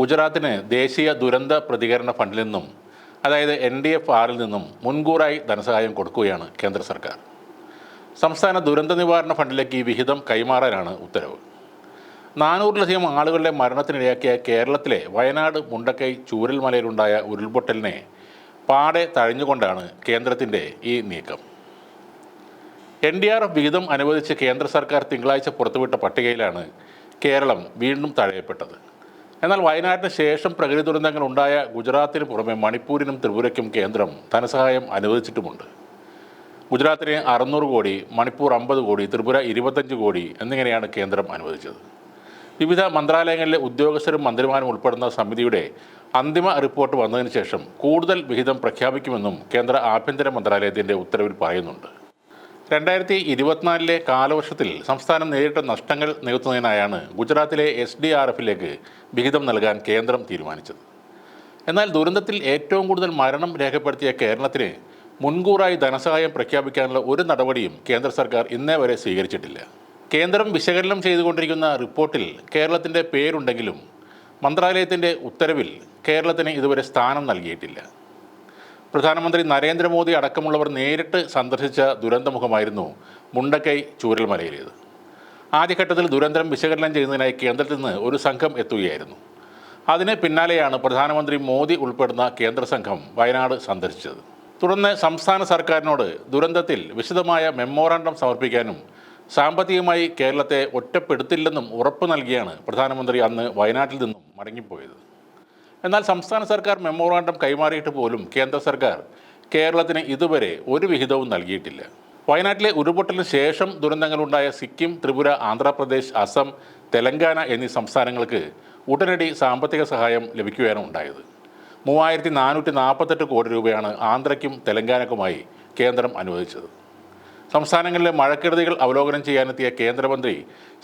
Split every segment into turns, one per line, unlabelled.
ഗുജറാത്തിന് ദേശീയ ദുരന്ത പ്രതികരണ ഫണ്ടിൽ നിന്നും അതായത് എൻ ഡി എഫ് ആറിൽ നിന്നും മുൻകൂറായി ധനസഹായം കൊടുക്കുകയാണ് കേന്ദ്ര സർക്കാർ സംസ്ഥാന ദുരന്ത നിവാരണ ഫണ്ടിലേക്ക് ഈ വിഹിതം കൈമാറാനാണ് ഉത്തരവ് നാനൂറിലധികം ആളുകളുടെ മരണത്തിനിടയാക്കിയ കേരളത്തിലെ വയനാട് മുണ്ടക്കൈ മലയിലുണ്ടായ ഉരുൾപൊട്ടലിനെ പാടെ തഴഞ്ഞുകൊണ്ടാണ് കേന്ദ്രത്തിൻ്റെ ഈ നീക്കം എൻ ഡി ആർ എഫ് വിഹിതം അനുവദിച്ച് കേന്ദ്ര സർക്കാർ തിങ്കളാഴ്ച പുറത്തുവിട്ട പട്ടികയിലാണ് കേരളം വീണ്ടും തഴയപ്പെട്ടത് എന്നാൽ വയനാടിന് ശേഷം പ്രകൃതി ദുരന്തങ്ങൾ ഉണ്ടായ ഗുജറാത്തിന് പുറമെ മണിപ്പൂരിനും ത്രിപുരയ്ക്കും കേന്ദ്രം ധനസഹായം അനുവദിച്ചിട്ടുമുണ്ട് ഗുജറാത്തിന് അറുന്നൂറ് കോടി മണിപ്പൂർ അമ്പത് കോടി ത്രിപുര ഇരുപത്തഞ്ച് കോടി എന്നിങ്ങനെയാണ് കേന്ദ്രം അനുവദിച്ചത് വിവിധ മന്ത്രാലയങ്ങളിലെ ഉദ്യോഗസ്ഥരും മന്ത്രിമാരും ഉൾപ്പെടുന്ന സമിതിയുടെ അന്തിമ റിപ്പോർട്ട് വന്നതിന് ശേഷം കൂടുതൽ വിഹിതം പ്രഖ്യാപിക്കുമെന്നും കേന്ദ്ര ആഭ്യന്തര മന്ത്രാലയത്തിൻ്റെ ഉത്തരവിൽ പറയുന്നുണ്ട് രണ്ടായിരത്തി ഇരുപത്തിനാലിലെ കാലവർഷത്തിൽ സംസ്ഥാനം നേരിട്ട നഷ്ടങ്ങൾ നികത്തുന്നതിനായാണ് ഗുജറാത്തിലെ എസ് ഡി ആർ എഫിലേക്ക് വിഹിതം നൽകാൻ കേന്ദ്രം തീരുമാനിച്ചത് എന്നാൽ ദുരന്തത്തിൽ ഏറ്റവും കൂടുതൽ മരണം രേഖപ്പെടുത്തിയ കേരളത്തിന് മുൻകൂറായി ധനസഹായം പ്രഖ്യാപിക്കാനുള്ള ഒരു നടപടിയും കേന്ദ്ര സർക്കാർ ഇന്നേ വരെ സ്വീകരിച്ചിട്ടില്ല കേന്ദ്രം വിശകലനം ചെയ്തുകൊണ്ടിരിക്കുന്ന റിപ്പോർട്ടിൽ കേരളത്തിൻ്റെ പേരുണ്ടെങ്കിലും മന്ത്രാലയത്തിൻ്റെ ഉത്തരവിൽ കേരളത്തിന് ഇതുവരെ സ്ഥാനം നൽകിയിട്ടില്ല പ്രധാനമന്ത്രി നരേന്ദ്രമോദി അടക്കമുള്ളവർ നേരിട്ട് സന്ദർശിച്ച ദുരന്തമുഖമായിരുന്നു മുണ്ടക്കൈ ചൂരൽമലയിലേത് ആദ്യഘട്ടത്തിൽ ദുരന്തം വിശകലനം ചെയ്യുന്നതിനായി കേന്ദ്രത്തിൽ നിന്ന് ഒരു സംഘം എത്തുകയായിരുന്നു അതിന് പിന്നാലെയാണ് പ്രധാനമന്ത്രി മോദി ഉൾപ്പെടുന്ന കേന്ദ്ര സംഘം വയനാട് സന്ദർശിച്ചത് തുടർന്ന് സംസ്ഥാന സർക്കാരിനോട് ദുരന്തത്തിൽ വിശദമായ മെമ്മോറാണ്ടം സമർപ്പിക്കാനും സാമ്പത്തികമായി കേരളത്തെ ഒറ്റപ്പെടുത്തില്ലെന്നും ഉറപ്പ് നൽകിയാണ് പ്രധാനമന്ത്രി അന്ന് വയനാട്ടിൽ നിന്നും മടങ്ങിപ്പോയത് എന്നാൽ സംസ്ഥാന സർക്കാർ മെമ്മോറാണ്ടം കൈമാറിയിട്ട് പോലും കേന്ദ്ര സർക്കാർ കേരളത്തിന് ഇതുവരെ ഒരു വിഹിതവും നൽകിയിട്ടില്ല വയനാട്ടിലെ ഉരുൾപൊട്ടലിന് ശേഷം ദുരന്തങ്ങളുണ്ടായ സിക്കിം ത്രിപുര ആന്ധ്രാപ്രദേശ് അസം തെലങ്കാന എന്നീ സംസ്ഥാനങ്ങൾക്ക് ഉടനടി സാമ്പത്തിക സഹായം ലഭിക്കുകയാണ് ഉണ്ടായത് മൂവായിരത്തി നാനൂറ്റി നാൽപ്പത്തെട്ട് കോടി രൂപയാണ് ആന്ധ്രയ്ക്കും തെലങ്കാനക്കുമായി കേന്ദ്രം അനുവദിച്ചത് സംസ്ഥാനങ്ങളിലെ മഴക്കെടുതികൾ അവലോകനം ചെയ്യാനെത്തിയ കേന്ദ്രമന്ത്രി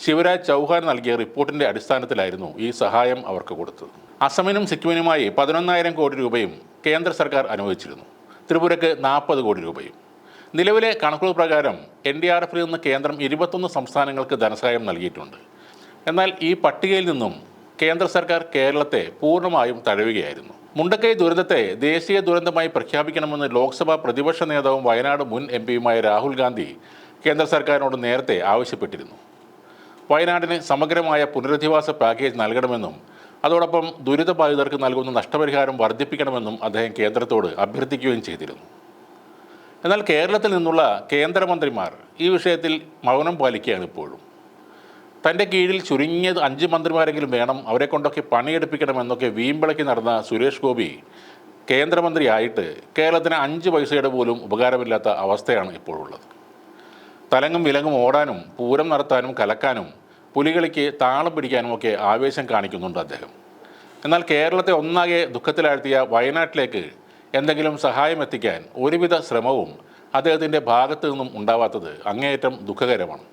ശിവരാജ് ചൗഹാൻ നൽകിയ റിപ്പോർട്ടിന്റെ അടിസ്ഥാനത്തിലായിരുന്നു ഈ സഹായം അവർക്ക് കൊടുത്തത് അസമിനും സിക്കിമിനുമായി പതിനൊന്നായിരം കോടി രൂപയും കേന്ദ്ര സർക്കാർ അനുവദിച്ചിരുന്നു ത്രിപുരയ്ക്ക് നാൽപ്പത് കോടി രൂപയും നിലവിലെ കണക്കുകൾ പ്രകാരം എൻ ഡി ആർ എഫിൽ നിന്ന് കേന്ദ്രം ഇരുപത്തൊന്ന് സംസ്ഥാനങ്ങൾക്ക് ധനസഹായം നൽകിയിട്ടുണ്ട് എന്നാൽ ഈ പട്ടികയിൽ നിന്നും കേന്ദ്ര സർക്കാർ കേരളത്തെ പൂർണ്ണമായും തഴയുകയായിരുന്നു മുണ്ടക്കൈ ദുരന്തത്തെ ദേശീയ ദുരന്തമായി പ്രഖ്യാപിക്കണമെന്ന് ലോക്സഭാ പ്രതിപക്ഷ നേതാവും വയനാട് മുൻ എം പിയുമായ രാഹുൽ ഗാന്ധി കേന്ദ്ര സർക്കാരിനോട് നേരത്തെ ആവശ്യപ്പെട്ടിരുന്നു വയനാടിന് സമഗ്രമായ പുനരധിവാസ പാക്കേജ് നൽകണമെന്നും അതോടൊപ്പം ദുരിതബാധിതർക്ക് നൽകുന്ന നഷ്ടപരിഹാരം വർദ്ധിപ്പിക്കണമെന്നും അദ്ദേഹം കേന്ദ്രത്തോട് അഭ്യർത്ഥിക്കുകയും ചെയ്തിരുന്നു എന്നാൽ കേരളത്തിൽ നിന്നുള്ള കേന്ദ്രമന്ത്രിമാർ ഈ വിഷയത്തിൽ മൗനം പാലിക്കുകയാണ് ഇപ്പോഴും തൻ്റെ കീഴിൽ ചുരുങ്ങിയത് അഞ്ച് മന്ത്രിമാരെങ്കിലും വേണം അവരെ കൊണ്ടൊക്കെ പണിയെടുപ്പിക്കണം എന്നൊക്കെ വീമ്പിളക്കി നടന്ന സുരേഷ് ഗോപി കേന്ദ്രമന്ത്രിയായിട്ട് കേരളത്തിന് അഞ്ച് പൈസയുടെ പോലും ഉപകാരമില്ലാത്ത അവസ്ഥയാണ് ഇപ്പോഴുള്ളത് തലങ്ങും വിലങ്ങും ഓടാനും പൂരം നടത്താനും കലക്കാനും പുലികളിക്ക് താളം പിടിക്കാനും ഒക്കെ ആവേശം കാണിക്കുന്നുണ്ട് അദ്ദേഹം എന്നാൽ കേരളത്തെ ഒന്നാകെ ദുഃഖത്തിലാഴ്ത്തിയ വയനാട്ടിലേക്ക് എന്തെങ്കിലും സഹായം എത്തിക്കാൻ ഒരുവിധ ശ്രമവും അദ്ദേഹത്തിൻ്റെ ഭാഗത്തു നിന്നും ഉണ്ടാവാത്തത് അങ്ങേയറ്റം ദുഃഖകരമാണ്